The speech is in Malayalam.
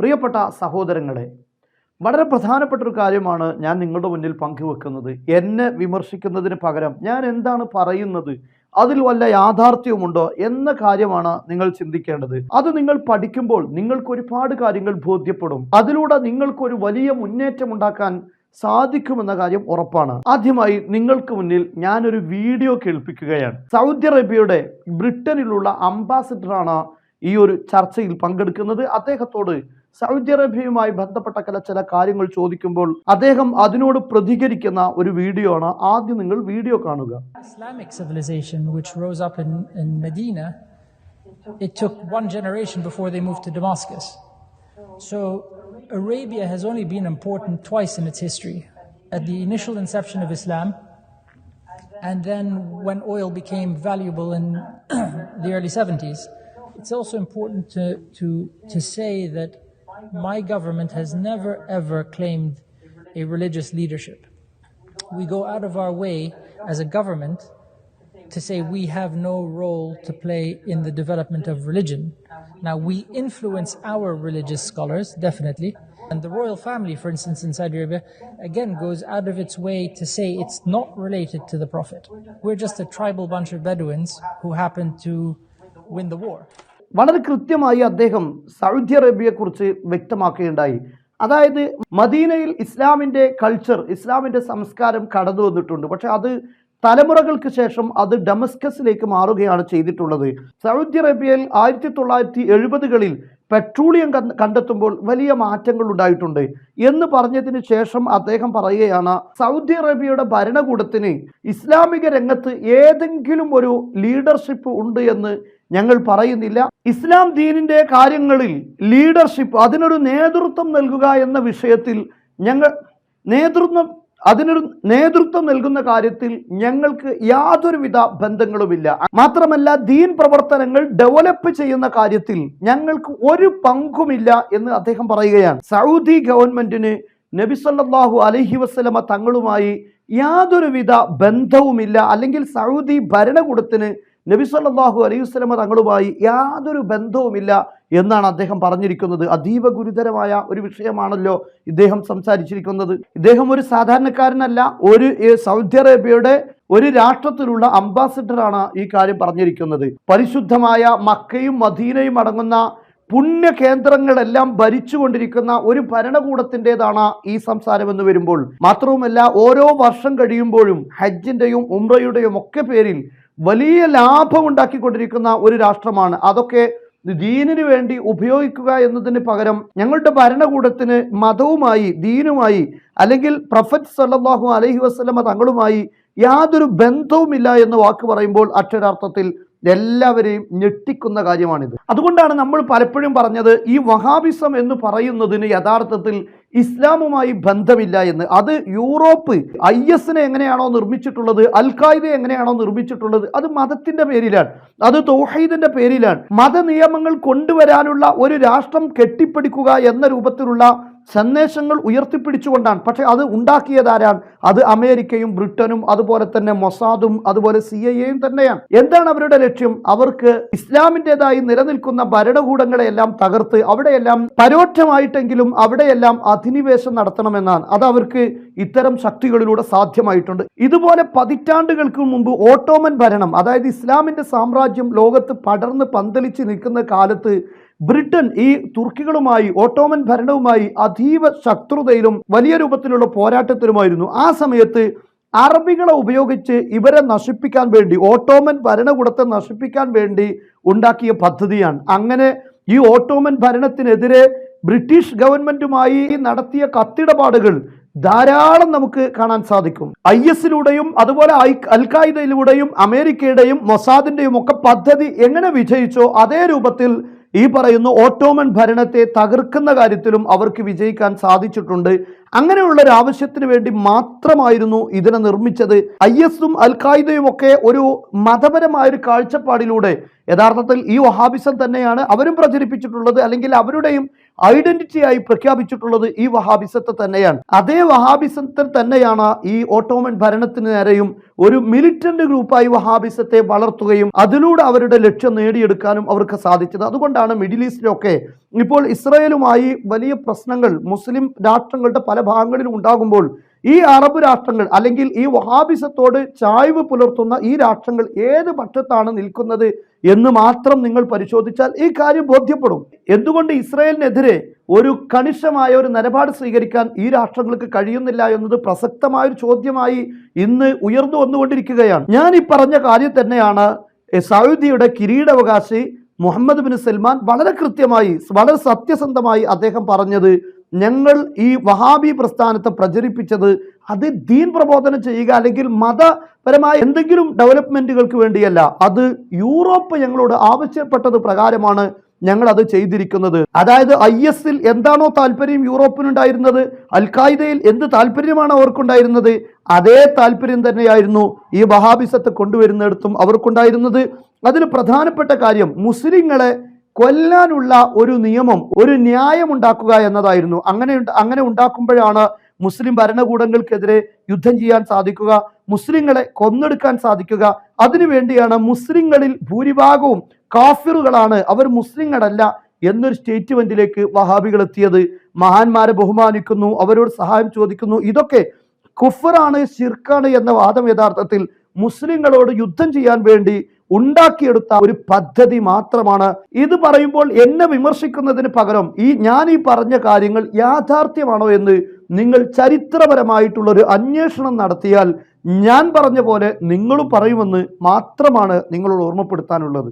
പ്രിയപ്പെട്ട സഹോദരങ്ങളെ വളരെ പ്രധാനപ്പെട്ട ഒരു കാര്യമാണ് ഞാൻ നിങ്ങളുടെ മുന്നിൽ പങ്കുവെക്കുന്നത്. എന്നെ വിമർശിക്കുന്നതിന് പകരം ഞാൻ എന്താണ് പറയുന്നത് അതിൽ വല്ല യാഥാർത്ഥ്യവുമുണ്ടോ എന്ന കാര്യമാണ് നിങ്ങൾ ചിന്തിക്കേണ്ടത്. അത് നിങ്ങൾ പഠിക്കുമ്പോൾ നിങ്ങൾക്ക് ഒരുപാട് കാര്യങ്ങൾ ബോധ്യപ്പെടും. അതിലൂടെ നിങ്ങൾക്കൊരു വലിയ മുന്നേറ്റം ഉണ്ടാക്കാൻ സാധിക്കുമെന്ന കാര്യം ഉറപ്പാണ്. ആദ്യമായി നിങ്ങൾക്ക് മുന്നിൽ ഞാനൊരു വീഡിയോ കേൾപ്പിക്കുകയാണ്. സൗദി അറേബ്യയുടെ ബ്രിട്ടനിലുള്ള അംബാസിഡറാണ് ഈ ഒരു ചർച്ചയിൽ പങ്കെടുക്കുന്നത്. അദ്ദേഹത്തോട് സൗദി അറേബ്യയുമായി ബന്ധപ്പെട്ട ചില ചില കാര്യങ്ങൾ ചോദിക്കുമ്പോൾ അദ്ദേഹം അതിനോട് പ്രതികരിക്കുന്ന ഒരു വീഡിയോ ആണ് ആദ്യം നിങ്ങൾ വീഡിയോ കാണുക Islamic civilization, which rose up in, in Medina, it took one generation before they moved to Damascus. So Arabia has only been important twice in its history at the initial inception of Islam, and then when oil became valuable in the early 70s. It's also important to, to, to say that my government has never ever claimed a religious leadership we go out of our way as a government to say we have no role to play in the development of religion. Now, we influence our religious scholars, definitely. And the royal family, for instance, in Saudi Arabia, again goes out of its way to say it's not related to the Prophet. We're just a tribal bunch of Bedouins who happen to win the war. വളരെ കൃത്യമായി അദ്ദേഹം സൗദി അറേബ്യയെക്കുറിച്ച് വ്യക്തമാക്കുകയുണ്ടായി. അതായത് മദീനയിൽ ഇസ്ലാമിന്റെ കൾച്ചർ ഇസ്ലാമിന്റെ സംസ്കാരം കടന്നു വന്നിട്ടുണ്ട്. പക്ഷെ അത് തലമുറകൾക്ക് ശേഷം അത് ഡമസ്കസിലേക്ക് മാറുകയാണ് ചെയ്തിട്ടുള്ളത്. സൗദി അറേബ്യയിൽ ആയിരത്തി തൊള്ളായിരത്തി എഴുപതുകളിൽ പെട്രോളിയം കണ്ട- കണ്ടെത്തുമ്പോൾ വലിയ മാറ്റങ്ങൾ ഉണ്ടായിട്ടുണ്ട്. എന്ന് പറഞ്ഞതിന് ശേഷം അദ്ദേഹം പറയുകയാണ് സൗദി അറേബ്യയുടെ ഭരണകൂടത്തിന് ഇസ്ലാമിക രംഗത്ത് ഏതെങ്കിലും ഒരു ലീഡർഷിപ്പ് ഉണ്ട് എന്ന് ഞങ്ങൾ പറയുന്നില്ല. ഇസ്ലാം ദീനിന്റെ കാര്യങ്ങളിൽ ലീഡർഷിപ്പ് അതിനൊരു നേതൃത്വം നൽകുക എന്ന വിഷയത്തിൽ ഞങ്ങൾ നേതൃത്വം അതിനൊരു നേതൃത്വം നൽകുന്ന കാര്യത്തിൽ ഞങ്ങൾക്ക് യാതൊരുവിധ ബന്ധങ്ങളുമില്ല. മാത്രമല്ല ദീൻ പ്രവർത്തനങ്ങൾ ഡെവലപ്പ് ചെയ്യുന്ന കാര്യത്തിൽ ഞങ്ങൾക്ക് ഒരു പങ്കുമില്ല എന്ന് അദ്ദേഹം പറയുകയാണ്. സൗദി ഗവൺമെന്റിന് നബി സല്ലല്ലാഹു അലൈഹി വസല്ലമ തങ്ങളുമായി യാതൊരുവിധ ബന്ധവുമില്ല. അല്ലെങ്കിൽ സൗദി ഭരണകൂടത്തിന് നബി സല്ലല്ലാഹു അലൈഹി വസ്ലമ തങ്ങളുമായി യാതൊരു ബന്ധവുമില്ല എന്നാണ് അദ്ദേഹം പറഞ്ഞിരിക്കുന്നത്. അതീവ ഗുരുതരമായ ഒരു വിഷയമാണല്ലോ ഇദ്ദേഹം സംസാരിച്ചിരിക്കുന്നത്. ഇദ്ദേഹം ഒരു സാധാരണക്കാരനല്ല ഒരു സൗദി അറേബ്യയുടെ ഒരു രാഷ്ട്രത്തിലുള്ള അംബാസിഡറാണ് ഈ കാര്യം പറഞ്ഞിരിക്കുന്നത്. പരിശുദ്ധമായ മക്കയും മദീനയും അടങ്ങുന്ന പുണ്യ കേന്ദ്രങ്ങളെല്ലാം ഭരിച്ചുകൊണ്ടിരിക്കുന്ന ഒരു ഭരണകൂടത്തിന്റെതാണ് ഈ സംസാരം എന്ന് വരുമ്പോൾ. മാത്രവുമല്ല ഓരോ വർഷം കഴിയുമ്പോഴും ഹജ്ജിന്റെയും ഉംറയുടെയും ഒക്കെ പേരിൽ വലിയ ലാഭം ഉണ്ടാക്കിക്കൊണ്ടിരിക്കുന്ന ഒരു രാഷ്ട്രമാണ്. അതൊക്കെ ദീനിനു വേണ്ടി ഉപയോഗിക്കുക എന്നതിന് പകരം ഞങ്ങളുടെ ഭരണകൂടത്തിന് മതവുമായി ദീനുമായി അല്ലെങ്കിൽ പ്രൊഫറ്റ് സല്ലാഹു അലഹി വസ്ലമ തങ്ങളുമായി യാതൊരു ബന്ധവുമില്ല എന്ന് വാക്ക് പറയുമ്പോൾ അക്ഷരാർത്ഥത്തിൽ എല്ലാവരെയും ഞെട്ടിക്കുന്ന കാര്യമാണിത്. അതുകൊണ്ടാണ് നമ്മൾ പലപ്പോഴും പറഞ്ഞത് ഈ വഹാബിസം എന്ന് പറയുന്നതിന് യഥാർത്ഥത്തിൽ ഇസ്ലാമുമായി ബന്ധമില്ല എന്ന്. അത് യൂറോപ്പ് ഐ എസിനെ എങ്ങനെയാണോ നിർമ്മിച്ചിട്ടുള്ളത് അൽ ഖായിദ എങ്ങനെയാണോ നിർമ്മിച്ചിട്ടുള്ളത് അത് മതത്തിന്റെ പേരിലാണ്. അത് തൗഹീദിന്റെ പേരിലാണ്. മതനിയമങ്ങൾ കൊണ്ടുവരാനുള്ള ഒരു രാഷ്ട്രം കെട്ടിപ്പടിക്കുക എന്ന രൂപത്തിലുള്ള സന്ദേശങ്ങൾ ഉയർത്തിപ്പിടിച്ചുകൊണ്ടാണ്. പക്ഷേ അത് ഉണ്ടാക്കിയതാരാണ്? അത് അമേരിക്കയും ബ്രിട്ടനും അതുപോലെ തന്നെ മൊസാദും അതുപോലെ സി ഐ എയും തന്നെയാണ്. എന്താണ് അവരുടെ ലക്ഷ്യം? അവർക്ക് ഇസ്ലാമിന്റെതായി നിലനിൽക്കുന്ന ഭരണകൂടങ്ങളെയെല്ലാം തകർത്ത് അവിടെയെല്ലാം പരോക്ഷമായിട്ടെങ്കിലും അവിടെയെല്ലാം അധിനിവേശം നടത്തണമെന്നാണ്. അത് അവർക്ക് ഇത്തരം ശക്തികളിലൂടെ സാധ്യമായിട്ടുണ്ട്. ഇതുപോലെ പതിറ്റാണ്ടുകൾക്ക് മുമ്പ് ഓട്ടോമൻ ഭരണം അതായത് ഇസ്ലാമിന്റെ സാമ്രാജ്യം ലോകത്ത് പടർന്ന് പന്തലിച്ച് നിൽക്കുന്ന കാലത്ത് ബ്രിട്ടൻ ഈ തുർക്കികളുമായി ഓട്ടോമൻ ഭരണവുമായി അതീവ ശത്രുതയിലും വലിയ രൂപത്തിലുള്ള പോരാട്ടത്തിലുമായിരുന്നു. ആ സമയത്ത് അറബികളെ ഉപയോഗിച്ച് ഇവരെ നശിപ്പിക്കാൻ വേണ്ടി ഓട്ടോമൻ ഭരണകൂടത്തെ നശിപ്പിക്കാൻ വേണ്ടി ഉണ്ടാക്കിയ പദ്ധതിയാണ്. അങ്ങനെ ഈ ഓട്ടോമൻ ഭരണത്തിനെതിരെ ബ്രിട്ടീഷ് ഗവൺമെന്റുമായി നടത്തിയ കത്തിടപാടുകൾ ധാരാളം നമുക്ക് കാണാൻ സാധിക്കും. ഐ എസിലൂടെയും അതുപോലെ ഐ- അൽ ഖായിദയിലൂടെയും അമേരിക്കയുടെയും മൊസാദിന്റെയും ഒക്കെ പദ്ധതി എങ്ങനെ വിജയിച്ചോ അതേ രൂപത്തിൽ ഈ പറയുന്ന ഓട്ടോമൻ ഭരണത്തെ തകർക്കുന്ന കാര്യത്തിലും അവർക്ക് വിജയിക്കാൻ സാധിച്ചിട്ടുണ്ട്. അങ്ങനെയുള്ള ഒരു ആവശ്യത്തിന് വേണ്ടി മാത്രമായിരുന്നു ഇതിനെ നിർമ്മിച്ചത്. ഐ എസും അൽ ഖായിദയും ഒക്കെ ഒരു മതപരമായ ഒരു കാഴ്ചപ്പാടിലൂടെ യഥാർത്ഥത്തിൽ ഈ വഹാബിസം തന്നെയാണ് അവരും പ്രചരിപ്പിച്ചിട്ടുള്ളത് അല്ലെങ്കിൽ അവരുടെയും ഐഡന്റിറ്റിയായി പ്രഖ്യാപിച്ചിട്ടുള്ളത് ഈ വഹാബിസത്തെ തന്നെയാണ്. അതേ വഹാബിസത്തിൽ തന്നെയാണ് ഈ ഓട്ടോമൻ ഭരണത്തിന് നേരെയും ഒരു മിലിറ്റന്റ് ഗ്രൂപ്പായി വഹാബിസത്തെ വളർത്തുകയും അതിലൂടെ അവരുടെ ലക്ഷ്യം നേടിയെടുക്കാനും അവർക്ക് സാധിച്ചത്. അതുകൊണ്ടാണ് മിഡിൽ ഈസ്റ്റിലൊക്കെ ഇപ്പോൾ ഇസ്രയേലുമായി വലിയ പ്രശ്നങ്ങൾ മുസ്ലിം രാഷ്ട്രങ്ങളുടെ പല ഭാഗങ്ങളിലും ഉണ്ടാകുമ്പോൾ ഈ അറബ് രാഷ്ട്രങ്ങൾ അല്ലെങ്കിൽ ഈ വഹാബിസത്തോട് ചായ്വ് പുലർത്തുന്ന ഈ രാഷ്ട്രങ്ങൾ ഏത് പക്ഷത്താണ് നിൽക്കുന്നത് എന്ന് മാത്രം നിങ്ങൾ പരിശോധിച്ചാൽ ഈ കാര്യം ബോധ്യപ്പെടും. എന്തുകൊണ്ട് ഇസ്രയേലിനെതിരെ ഒരു കണിശമായ ഒരു നിലപാട് സ്വീകരിക്കാൻ ഈ രാഷ്ട്രങ്ങൾക്ക് കഴിയുന്നില്ല എന്നത് പ്രസക്തമായ ഒരു ചോദ്യമായി ഇന്ന് ഉയർന്നു വന്നുകൊണ്ടിരിക്കുകയാണ്. ഞാൻ ഈ പറഞ്ഞ കാര്യം തന്നെയാണ് സൗദിയുടെ കിരീടാവകാശി മുഹമ്മദ് ബിൻ സൽമാൻ വളരെ കൃത്യമായി വളരെ സത്യസന്ധമായി അദ്ദേഹം പറഞ്ഞത് ഞങ്ങൾ ഈ വഹാബി പ്രസ്ഥാനത്തെ പ്രചരിപ്പിച്ചത് അത് ദീൻ പ്രബോധനം ചെയ്യുക അല്ലെങ്കിൽ മതപരമായ എന്തെങ്കിലും ഡെവലപ്മെന്റുകൾക്ക് വേണ്ടിയല്ല. അത് യൂറോപ്പ് ഞങ്ങളോട് ആവശ്യപ്പെട്ടത് പ്രകാരമാണ്. ഞങ്ങൾ അത് ചെയ്തിരിക്കുന്നത്. അതായത് ഐ എസിൽ എന്താണോ താല്പര്യം യൂറോപ്പിനുണ്ടായിരുന്നത് അൽ ഖായിദയിൽ എന്ത് താല്പര്യമാണ് അവർക്കുണ്ടായിരുന്നത് അതേ താല്പര്യം തന്നെയായിരുന്നു ഈ വഹാബിസത്തെ കൊണ്ടുവരുന്നിടത്തും അവർക്കുണ്ടായിരുന്നത്. അതിൽ പ്രധാനപ്പെട്ട കാര്യം മുസ്ലിങ്ങളെ കൊല്ലാനുള്ള ഒരു നിയമം ഒരു ന്യായം ഉണ്ടാക്കുക എന്നതായിരുന്നു. അങ്ങനെ അങ്ങനെ ഉണ്ടാക്കുമ്പോഴാണ് മുസ്ലിം ഭരണകൂടങ്ങൾക്കെതിരെ യുദ്ധം ചെയ്യാൻ സാധിക്കുക മുസ്ലിങ്ങളെ കൊന്നെടുക്കാൻ സാധിക്കുക. അതിനു വേണ്ടിയാണ് മുസ്ലിങ്ങളിൽ ഭൂരിഭാഗവും കാഫിറുകളാണ് അവർ മുസ്ലിങ്ങളല്ല എന്നൊരു സ്റ്റേറ്റ്മെന്റിലേക്ക് വഹാബികൾ എത്തിയത്. മഹാന്മാരെ ബഹുമാനിക്കുന്നു അവരോട് സഹായം ചോദിക്കുന്നു. ഇതൊക്കെ കുഫറാണ് ഷിർക്കാണ് എന്ന വാദം യഥാർത്ഥത്തിൽ മുസ്ലിങ്ങളോട് യുദ്ധം ചെയ്യാൻ വേണ്ടി ഉണ്ടാക്കിയെടുത്ത ഒരു പദ്ധതി മാത്രമാണ്. ഇത് പറയുമ്പോൾ എന്നെ വിമർശിക്കുന്നതിന് പകരം ഈ ഞാൻ ഈ പറഞ്ഞ കാര്യങ്ങൾ യാഥാർത്ഥ്യമാണോ എന്ന് നിങ്ങൾ ചരിത്രപരമായിട്ടുള്ള ഒരു അന്വേഷണം നടത്തിയാൽ ഞാൻ പറഞ്ഞ പോലെ നിങ്ങളും പറയുമെന്ന് മാത്രമാണ് നിങ്ങളോട് ഓർമ്മപ്പെടുത്താനുള്ളത്.